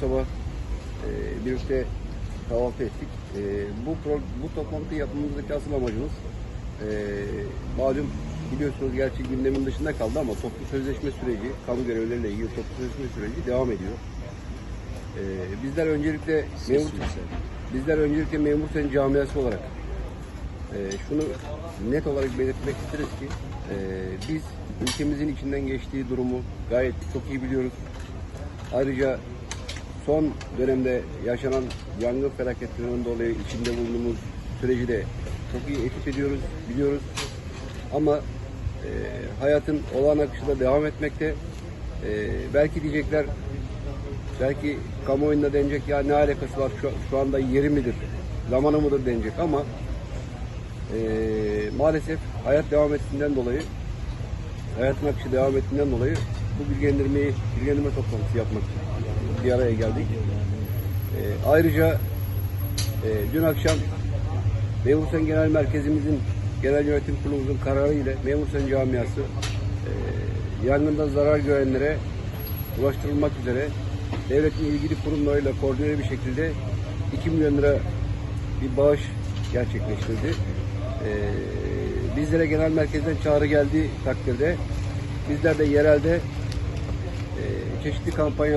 sabah e, birlikte kahvaltı ettik. E, bu pro, bu toplantı yapmamızdaki asıl amacımız e, malum biliyorsunuz gerçi gündemin dışında kaldı ama toplu sözleşme süreci, kamu görevlileriyle ilgili toplu sözleşme süreci devam ediyor. E, bizler öncelikle memur bizler öncelikle memur sen camiası olarak e, şunu net olarak belirtmek isteriz ki e, biz ülkemizin içinden geçtiği durumu gayet çok iyi biliyoruz. Ayrıca son dönemde yaşanan yangın felaketlerinden dolayı içinde bulunduğumuz süreci de çok iyi etüt ediyoruz, biliyoruz. Ama e, hayatın olağan akışı da devam etmekte. E, belki diyecekler, belki kamuoyunda denecek ya ne alakası var şu, şu anda yeri midir, zamanı mıdır denecek ama e, maalesef hayat devam ettiğinden dolayı hayatın akışı devam ettiğinden dolayı bu bilgilendirmeyi, bilgilendirme toplantısı yapmak için bir araya geldik. E, ayrıca e, dün akşam Memursen Genel Merkezimizin Genel Yönetim Kurulumuzun kararı ile Memursen Camiası e, yangında zarar görenlere ulaştırılmak üzere devletin ilgili kurumlarıyla koordineli bir şekilde 2 milyon lira bir bağış gerçekleştirdi. E, bizlere genel merkezden çağrı geldiği takdirde bizler de yerelde e, çeşitli kampanyalar